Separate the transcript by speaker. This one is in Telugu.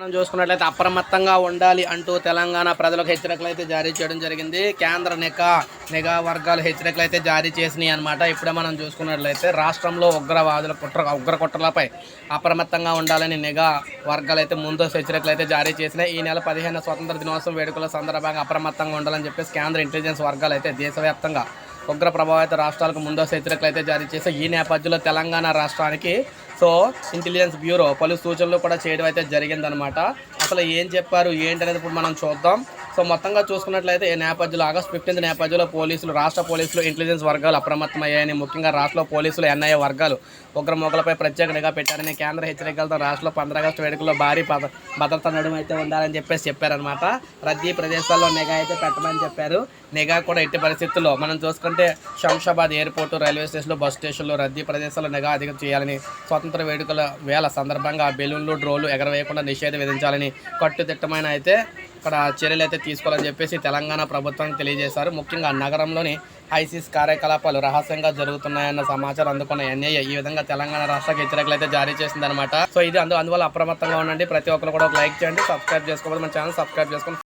Speaker 1: మనం చూసుకున్నట్లయితే అప్రమత్తంగా ఉండాలి అంటూ తెలంగాణ ప్రజలకు హెచ్చరికలు అయితే జారీ చేయడం జరిగింది. కేంద్ర నిఘా నిఘా వర్గాలు హెచ్చరికలు అయితే జారీ చేసినాయి అనమాట ఇప్పుడే మనం చూసుకున్నట్లయితే రాష్ట్రంలో ఉగ్రవాదుల కుట్ర ఉగ్ర కుట్రలపై అప్రమత్తంగా ఉండాలని నిఘా వర్గాలు అయితే ముందస్తు హెచ్చరికలు అయితే జారీ చేసినాయి. ఈ నెల పదిహేను స్వతంత్ర దినోత్సవం వేడుకల సందర్భంగా అప్రమత్తంగా ఉండాలని చెప్పేసి కేంద్ర ఇంటెలిజెన్స్ వర్గాలు అయితే దేశవ్యాప్తంగా ఉగ్ర ప్రభావిత రాష్ట్రాలకు ముందస్తు హెచ్చరికలు అయితే జారీ చేసి ఈ నేపథ్యంలో తెలంగాణ రాష్ట్రానికి సో ఇంటెలిజెన్స్ బ్యూరో పలు సూచనలు కూడా చేయడం అయితే జరిగిందనమాట అసలు ఏం చెప్పారు ఏంటనేది ఇప్పుడు మనం చూద్దాం. సో మొత్తంగా చూసుకున్నట్లయితే ఈ నేపథ్యంలో ఆగస్ట్ ఫిఫ్టీన్త్ నేపథ్యంలో పోలీసులు రాష్ట్ర పోలీసులు ఇంటెలిజెన్స్ వర్గాలు అప్రమత్తమయ్యాయని ముఖ్యంగా రాష్ట్ర పోలీసులు ఎన్ఐఏ వర్గాలు ఉగ్రమోకలపై ప్రత్యేక నిఘా పెట్టారని కేంద్ర హెచ్చరికలతో రాష్ట్రంలో పంద్ర ఆగస్టు వేడుకల్లో భారీ భద్రత నడుమ అయితే ఉండాలని చెప్పేసి చెప్పారనమాట రద్దీ ప్రదేశాల్లో నిఘా అయితే పెట్టమని చెప్పారు. నిఘా కూడా ఎట్టి పరిస్థితుల్లో మనం చూసుకుంటే శంషాబాద్ ఎయిర్పోర్టు రైల్వే స్టేషన్లు బస్ స్టేషన్లు రద్దీ ప్రదేశాల్లో నిఘా అధికం చేయాలని స్వతంత్ర వేడుకల వేళ సందర్భంగా బెలూన్లు డ్రోలు ఎగరవేయకుండా నిషేధం విధించాలని కట్టుదిట్టమైన అయితే ఇక్కడ చర్యలు అయితే తీసుకోవాలని చెప్పేసి తెలంగాణ ప్రభుత్వం తెలియజేశారు. ముఖ్యంగా నగరంలోని ఐసిస్ కార్యకలాపాలు రహస్యంగా జరుగుతున్నాయన్న సమాచారం అందుకున్న ఎన్ఐఏ ఈ విధంగా తెలంగాణ రాష్ట్రానికి హెచ్చరికలు అయితే జారీ చేసిందనమాట సో ఇది అందు అందువల్ల అప్రమత్తంగా ఉండండి. ప్రతి ఒక్కరు కూడా ఒక లైక్ చేయండి సబ్స్క్రైబ్ చేసుకోవాలి మన ఛానల్ సబ్స్క్రైబ్ చేసుకొని